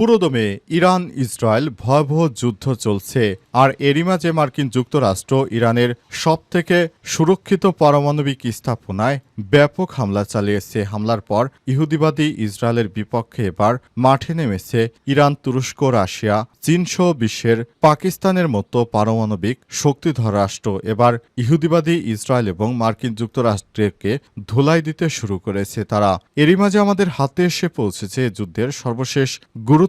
পুরোদমে Iran, Israel ভয়াবহ যুদ্ধ চলছে। আর এরই মাঝে মার্কিন যুক্তরাষ্ট্র ইরানের সবথেকে সুরক্ষিত পারমাণবিক স্থাপনায় ব্যাপক হামলা চালিয়েছে। হামলার পর ইহুদিবাদী ইসরায়েলের বিপক্ষে এবার মাঠে নেমেছে ইরান, তুরস্ক, রাশিয়া চীনসহ বিশ্বের পাকিস্তানের মতো পারমাণবিক শক্তিধর রাষ্ট্র। এবার ইহুদিবাদী ইসরায়েল এবং মার্কিন যুক্তরাষ্ট্রকে ধুলাই দিতে শুরু করেছে তারা। এরই মাঝে আমাদের হাতে এসে পৌঁছেছে যুদ্ধের সর্বশেষ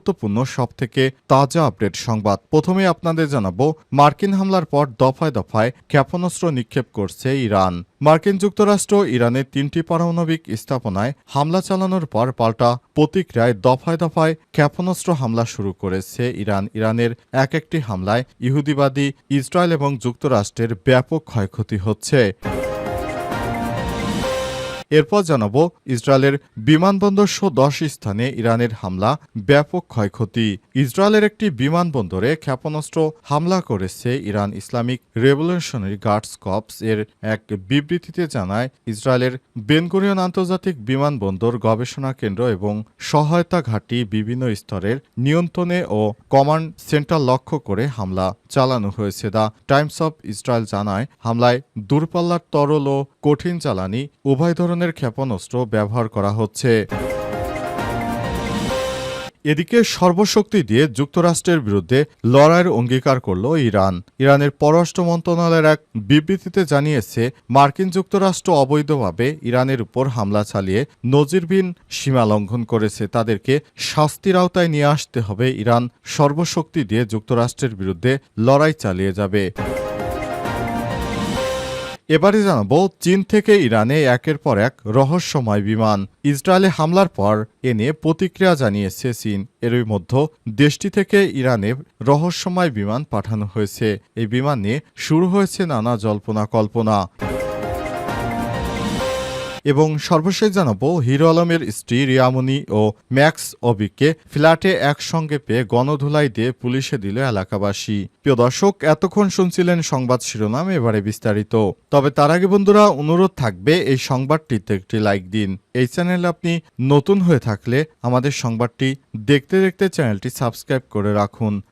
গুরুত্বপূর্ণ সবথেকে তাজা আপডেট সংবাদ। প্রথমে আপনাদের জানাব, মার্কিন হামলার পর দফায় দফায় ক্ষেপণাস্ত্র নিক্ষেপ করছে ইরান। মার্কিন যুক্তরাষ্ট্র ইরানের তিনটি পারমাণবিক স্থাপনায় হামলা চালানোর পর পাল্টা প্রতিক্রিয়ায় দফায় দফায় ক্ষেপণাস্ত্র হামলা শুরু করেছে ইরান। ইরানের এক একটি হামলায় ইহুদিবাদী ইসরায়েল এবং যুক্তরাষ্ট্রের ব্যাপক ক্ষয়ক্ষতি হচ্ছে। এরপর জানাব ইসরায়েলের বিমানবন্দর সহ দশ স্থানে ইরানের হামলা, ব্যাপক ক্ষয়ক্ষতি। ইসরায়েলের একটি বিমানবন্দরে ক্ষেপণাস্ত্র হামলা করেছে Iran Islamic revolutionary guards corps. এর এক বিবৃতিতে জানায়, ইসরায়েলের বেনগুরিয়ন আন্তর্জাতিক বিমানবন্দর গবেষণা কেন্দ্র এবং সহায়তা ঘাঁটি বিভিন্ন স্তরের নিয়ন্ত্রণে ও কমান্ড সেন্টার লক্ষ্য করে হামলা। চালানো হয়েছে। দ্য টাইমস অব ইসরায়েল জানায়, হামলায় দূরপাল্লার তরল ও কঠিন চালানি উভয় ধরনের ক্ষেপণাস্ত্র ব্যবহার করা হচ্ছে। এদিকে সর্বশক্তি দিয়ে যুক্তরাষ্ট্রের বিরুদ্ধে লড়াইয়ের অঙ্গীকার করল ইরান। ইরানের পররাষ্ট্র মন্ত্রণালয়ের এক বিবৃতিতে জানিয়েছে, মার্কিন যুক্তরাষ্ট্র অবৈধভাবে ইরানের উপর হামলা চালিয়ে নজিরবিন সীমা লঙ্ঘন করেছে। তাদেরকে শাস্তির আওতায় নিয়ে আসতে হবে। ইরান সর্বশক্তি দিয়ে যুক্তরাষ্ট্রের বিরুদ্ধে লড়াই চালিয়ে যাবে। এবারে জানাব, চীন থেকে ইরানে একের পর এক রহস্যময় বিমান। ইসরায়েলে হামলার পর এ নিয়ে প্রতিক্রিয়া জানিয়েছে চীন। এরই মধ্যে দেশটি থেকে ইরানে রহস্যময় বিমান পাঠানো হয়েছে। এই বিমান নিয়ে শুরু হয়েছে নানা জল্পনা কল্পনা এবং সর্বশেষ জানাব, হিরো আলমের স্ত্রী রিয়ামনি ও ম্যাক্স অবিককে ফ্ল্যাটে একসঙ্গে পেয়ে গণধুলাই দিয়ে পুলিশে দিল এলাকাবাসী। প্রিয় দর্শক, এতক্ষণ শুনছিলেন সংবাদ শিরোনাম, এবারে বিস্তারিত। তবে তার আগে বন্ধুরা, অনুরোধ থাকবে এই সংবাদটিতে একটি লাইক দিন। এই চ্যানেলে আপনি নতুন হয়ে থাকলে আমাদের সংবাদটি দেখতে দেখতে চ্যানেলটি সাবস্ক্রাইব করে রাখুন।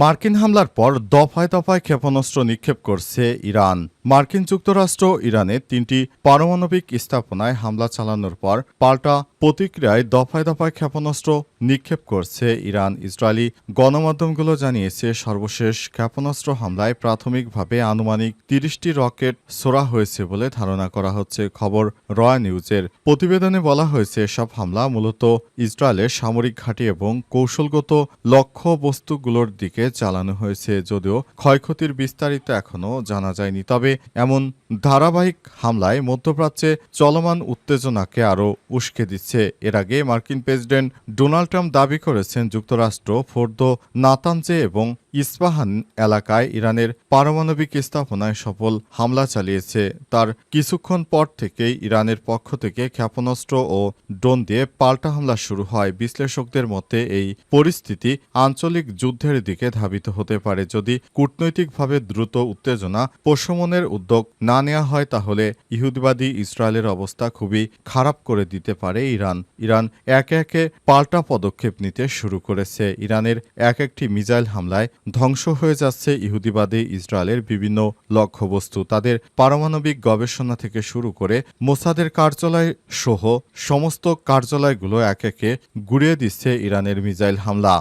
মার্কিন হামলার পর দফায় দফায় ক্ষেপণাস্ত্র নিক্ষেপ করছে ইরান। মার্কিন যুক্তরাষ্ট্র ইরানে তিনটি পারমাণবিক স্থাপনায় হামলা চালানোর পর পাল্টা প্রতিক্রিয়ায় দফায় দফায় ক্ষেপণাস্ত্র নিক্ষেপ করছে ইরান। ইসরায়েলি গণমাধ্যমগুলো জানিয়েছে, সর্বশেষ ক্ষেপণাস্ত্র হামলায় প্রাথমিকভাবে আনুমানিক তিরিশটি রকেট ছোড়া হয়েছে বলে ধারণা করা হচ্ছে। খবর রয় নিউজের। প্রতিবেদনে বলা হয়েছে, এসব হামলা মূলত ইসরায়েলের সামরিক ঘাঁটি এবং কৌশলগত লক্ষ্য বস্তুগুলোর দিকে চালানো হয়েছে, যদিও ক্ষয়ক্ষতির বিস্তারিত এখনও জানা যায়নি। তবে এমন ধারাবাহিক হামলায় মধ্যপ্রাচ্যে চলমান উত্তেজনাকে আরও উস্কে দিচ্ছে। এর আগে মার্কিন প্রেসিডেন্ট ডোনাল্ড ট্রাম্প দাবি করেছেন যুক্তরাষ্ট্র, ফোর্দ, নাতানজে এবং ইস্পাহান এলাকায় ইরানের পারমাণবিক স্থাপনায় সফল হামলা চালিয়েছে। তার কিছুক্ষণ পর থেকেই ইরানের পক্ষ থেকে ক্ষেপণাস্ত্র ও ড্রোন দিয়ে পাল্টা হামলা শুরু হয়। বিশ্লেষকদের মতে, এই পরিস্থিতি আঞ্চলিক যুদ্ধের দিকে ধাবিত হতে পারে। যদি কূটনৈতিকভাবে দ্রুত উত্তেজনা প্রশমনের উদ্যোগ না নেওয়া হয়, তাহলে ইহুদিবাদী ইসরায়েলের অবস্থা খুবই খারাপ করে দিতে পারে ইরান। ইরান একে একে পাল্টা পদক্ষেপ নিতে শুরু করেছে। ইরানের এক একটি মিসাইল হামলায় ধ্বংস হয়ে যাচ্ছে ইহুদিবাদী ইসরায়েলের বিভিন্ন লক্ষ্যবস্তু। তাদের পারমাণবিক গবেষণা থেকে শুরু করে মোসাদের কার্যালয় সহ সমস্ত কার্যালয়গুলো এক একে গুড়িয়ে দিচ্ছে ইরানের মিসাইল হামলা।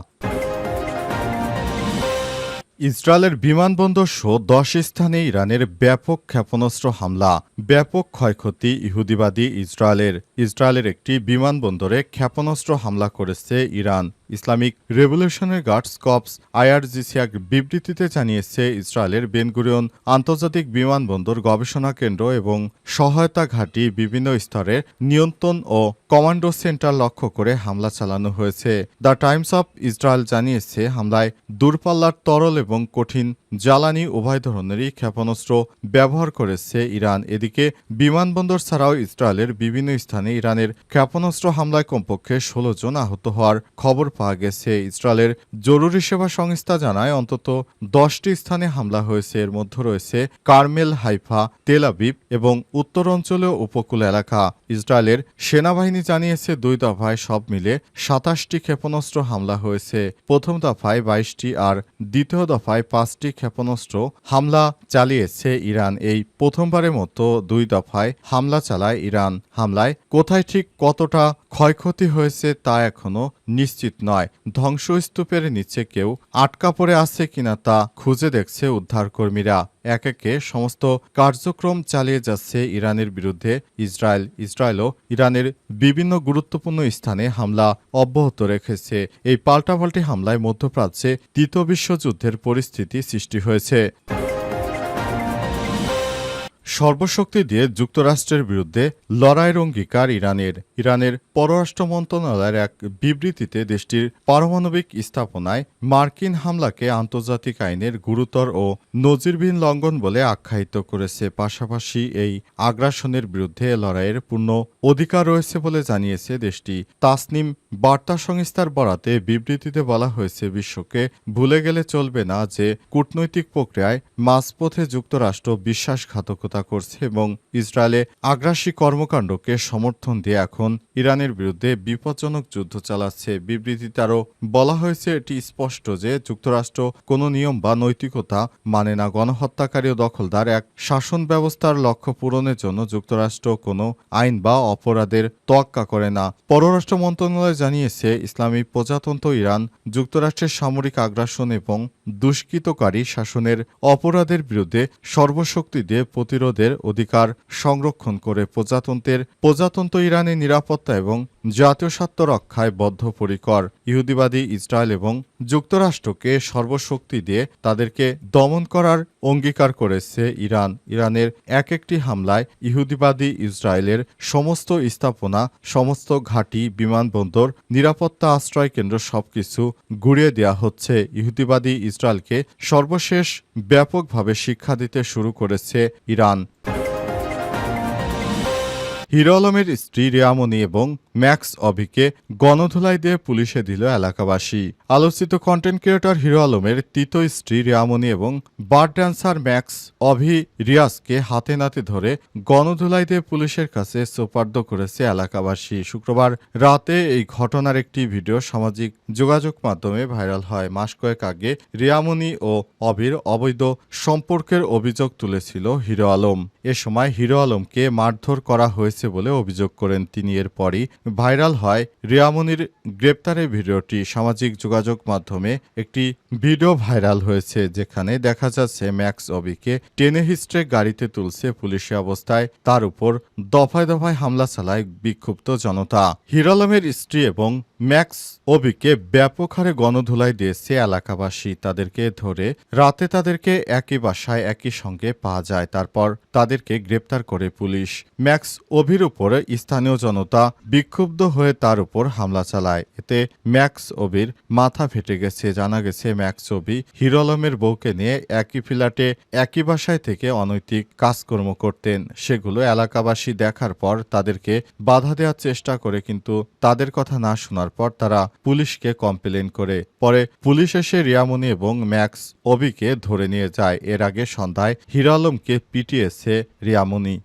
ইসরায়েলের বিমানবন্দর সহ দশ স্থানে ইরানের ব্যাপক ক্ষেপণাস্ত্র হামলা, ব্যাপক ক্ষয়ক্ষতি ইহুদিবাদী ইসরায়েলের। ইসরায়েলের একটি বিমানবন্দরে ক্ষেপণাস্ত্র হামলা করেছে Iran. Islamic revolutionary guards corps IRGC এক বিবৃতিতে জানিয়েছে, ইসরায়েলের বেনগুরিয়ন আন্তর্জাতিক বিমানবন্দর গবেষণা কেন্দ্র এবং সহায়তা ঘাঁটি বিভিন্ন স্তরের নিয়ন্ত্রণ ও কমান্ডো সেন্টার লক্ষ্য করে হামলা চালানো হয়েছে। দ্য টাইমস অফ ইসরায়েল জানিয়েছে, হামলায় দূরপাল্লার তরল এবং কঠিন জ্বালানি উভয় ধরনেরই ক্ষেপণাস্ত্র ব্যবহার করেছে ইরান। এদিকে, বিমানবন্দর ছাড়াও ইসরায়েলের বিভিন্ন স্থানে ইরানের ক্ষেপণাস্ত্র হামলায় কমপক্ষে ষোলো জন আহত হওয়ার খবর পাওয়া গেছে। ইসরায়েলের জরুরি সেবা সংস্থা জানায়, অন্তত দশটি স্থানে হামলা হয়েছে। এর মধ্যে রয়েছে কার্মেল, হাইফা, তেল আবিব এবং উত্তরাঞ্চলীয় উপকূল এলাকা। ইসরায়েলের সেনাবাহিনী জানিয়েছে, দুই দফায় সব মিলে সাতাশটি ক্ষেপণাস্ত্র হামলা হয়েছে। প্রথম দফায় বাইশটি আর দ্বিতীয় দফায় পাঁচটি ক্ষেপণাস্ত্র হামলা চালিয়েছে ইরান। এই প্রথমবারের মতো দুই দফায় হামলা চালায় ইরান। হামলায় কোথায় ঠিক কতটা ক্ষয়ক্ষতি হয়েছে তা এখনও নিশ্চিত নয়। ধ্বংসস্তূপের নিচে কেউ আটকা পড়ে আছে কিনা তা খুঁজে দেখছে উদ্ধারকর্মীরা। এক একে সমস্ত কার্যক্রম চালিয়ে যাচ্ছে ইরানের বিরুদ্ধে। ইসরায়েল ইসরায়েলও ইরানের বিভিন্ন গুরুত্বপূর্ণ স্থানে হামলা অব্যাহত রেখেছে। এই পাল্টাপাল্টি হামলায় মধ্যপ্রাচ্যে তৃতীয় বিশ্বযুদ্ধের পরিস্থিতি সৃষ্টি হয়েছে। সর্বশক্তি দিয়ে যুক্তরাষ্ট্রের বিরুদ্ধে লড়াইয়ের অঙ্গীকার ইরানের। ইরানের পররাষ্ট্র মন্ত্রণালয়ের এক বিবৃতিতে দেশটির পারমাণবিক স্থাপনায় মার্কিন হামলাকে আন্তর্জাতিক আইনের গুরুতর ও নজিরবিহীন লঙ্ঘন বলে আখ্যায়িত করেছে। পাশাপাশি এই আগ্রাসনের বিরুদ্ধে লড়াইয়ের পূর্ণ অধিকার রয়েছে বলে জানিয়েছে দেশটি। তাসনিম বার্তা সংস্থার বরাতে বিবৃতিতে বলা হয়েছে, বিশ্বকে ভুলে গেলে চলবে না যে কূটনৈতিক প্রক্রিয়ায় মাঝপথে যুক্তরাষ্ট্র বিশ্বাসঘাতকতা করছে এবং ইসরায়েলে আগ্রাসী কর্মকাণ্ডকে সমর্থন দিয়ে এখন ইরানের বিরুদ্ধে বিপজ্জনক যুদ্ধ চালাচ্ছে। বিবৃতিতে আরও বলা হয়েছে, এটি স্পষ্ট যে যুক্তরাষ্ট্র কোনো নিয়ম বা নৈতিকতা মানে না। গণহত্যাকারী ও দখলদার এক শাসন ব্যবস্থার লক্ষ্য পূরণের জন্য যুক্তরাষ্ট্র কোনো আইন বা অপরাধের তোয়াক্কা করে না। পররাষ্ট্র মন্ত্রণালয় জানিয়েছে, ইসলামী প্রজাতন্ত্র ইরান যুক্তরাষ্ট্রের সামরিক আগ্রাসন এবং দুষ্কৃতকারী শাসনের অপরাধের বিরুদ্ধে সর্বশক্তি দিয়ে প্রতিরোধের অধিকার সংরক্ষণ করে প্রজাতন্ত্রের প্রজাতন্ত্র ইরানের নিরাপত্তা এবং জাতীয় স্বার্থ রক্ষায় বদ্ধপরিকর ইহুদিবাদী ইসরায়েল এবং যুক্তরাষ্ট্রকে সর্বশক্তি দিয়ে তাদেরকে দমন করার অঙ্গীকার করেছে ইরান। ইরানের এক একটি হামলায় ইহুদিবাদী ইসরায়েলের সমস্ত স্থাপনা, সমস্ত ঘাঁটি, বিমানবন্দর, নিরাপত্তা আশ্রয় কেন্দ্র সবকিছু গুড়িয়ে দেওয়া হচ্ছে। ইহুদিবাদী ইসরায়েলকে সর্বশেষ ব্যাপকভাবে শিক্ষা দিতে শুরু করেছে ইরান। হিরো আলমের স্ত্রী রেয়ামণি এবং ম্যাক্স অভিকে গণধুলাই দিয়ে পুলিশে দিল এলাকাবাসী। আলোচিত কন্টেন্ট ক্রিয়েটর হিরো আলমের তৃতীয় স্ত্রী রেয়ামণি এবং বার ড্যান্সার ম্যাক্স অভি রিয়াজকে হাতে নাতে ধরে গণধুলাই দিয়ে পুলিশের কাছে সোপার্দ করেছে এলাকাবাসী। শুক্রবার রাতে এই ঘটনার একটি ভিডিও সামাজিক যোগাযোগ মাধ্যমে ভাইরাল হয়। মাস কয়েক আগে রিয়ামণি ও অভির অবৈধ সম্পর্কের অভিযোগ তুলেছিল হিরো আলম। এ সময় হিরো আলমকে মারধর করা হয়েছে বলে অভিযোগ করেন তিনি। এরপরই ভাইরাল হয় রিয়ামনির গ্রেপ্তারের ভিডিওটি। সামাজিক যোগাযোগ মাধ্যমে একটি ভিডিও ভাইরাল হয়েছে, যেখানে দেখা যাচ্ছে ম্যাক্স অবিকে টেনে হিস্ট্রে গাড়িতে তুলছে পুলিশি অবস্থায়। তার উপর দফায় দফায় হামলা চালায় বিক্ষুব্ধ জনতা। হিরো আলমের স্ত্রী এবং ম্যাক্স অবিকে ব্যাপক হারে গণধুলাই দিয়েছে এলাকাবাসী। তাদেরকে ধরে রাতে তাদেরকে একই বাসায় একই সঙ্গে পাওয়া যায়, তারপর তাদেরকে গ্রেপ্তার করে পুলিশ। ম্যাক্স অভির উপরে স্থানীয় জনতা বিক্ষুব্ধ হয়ে তার উপর হামলা চালায়। এতে ম্যাক্স অবির মাথা ফেটে গেছে। জানা গেছে, ম্যাক্স অবি হিরো আলমের বউকে নিয়ে একই ফ্ল্যাটে একই বাসায় থেকে অনৈতিক কাজকর্ম করতেন। সেগুলো এলাকাবাসী দেখার পর তাদেরকে বাধা দেওয়ার চেষ্টা করে, কিন্তু তাদের কথা না শোনার পর তারা পুলিশকে কমপ্লেন করে। পরে পুলিশ এসে রিয়ামনি এবং ম্যাক্স অবিকে ধরে নিয়ে যায়। এর আগে সন্ধ্যায় হিরো আলমকে পিটিয়েছে রিয়ামণি।